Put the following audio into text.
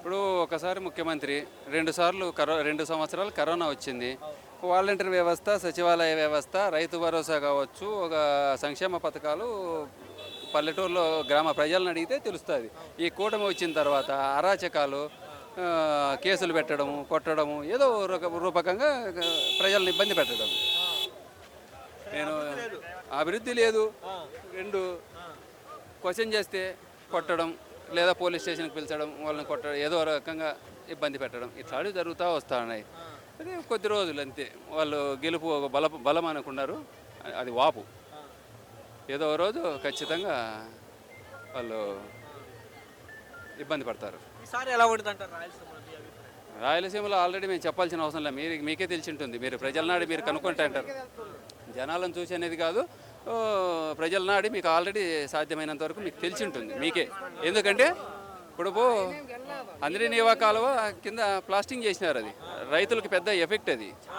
ఇప్పుడు ఒకసారి ముఖ్యమంత్రి రెండు సార్లు కరో రెండు సంవత్సరాలు కరోనా వచ్చింది. వాలంటీర్ వ్యవస్థ సచివాలయ వ్యవస్థ రైతు భరోసా కావచ్చు ఒక సంక్షేమ పథకాలు పల్లెటూరులో గ్రామ ప్రజలను అడిగితే తెలుస్తుంది. ఈ కూటమి వచ్చిన తర్వాత అరాచకాలు కేసులు పెట్టడము కొట్టడము ఏదో రూప- రూపకంగా ప్రజలను ఇబ్బంది పెట్టడం. నేను అభివృద్ధి లేదు. రెండు క్వశ్చన్ చేస్తే కొట్టడం లేదా పోలీస్ స్టేషన్కి పిలిచడం వాళ్ళని కొట్టడం ఏదో రకంగా ఇబ్బంది పెట్టడం ఇట్లాంటివి జరుగుతూ వస్తూ ఉన్నాయి అదే కొద్ది రోజులు అంతే. వాళ్ళు గెలుపు ఒక బల బలం అనుకున్నారు. అది వాపు. ఏదో రోజు ఖచ్చితంగా వాళ్ళు ఇబ్బంది పడతారు. ఈసారి ఎలా రాయలసీమలో ఆల్రెడీ మేము చెప్పాల్సిన అవసరం లేదు. మీరు మీకే తెలిసి ఉంటుంది. మీరు ప్రజల నాడి మీరు కనుక్కుంటా అంటారు జనాలను చూసి అనేది కాదు. ప్రజల నాడి మీకు ఆల్రెడీ సాధ్యమైనంత వరకు మీకు తెలిసి ఉంటుంది మీకే. ఎందుకంటే ఇప్పుడు పో అందరి నీవా కాలువ కింద ప్లాస్టింగ్ చేసినారు అది. రైతులకు పెద్ద ఎఫెక్ట్ అది.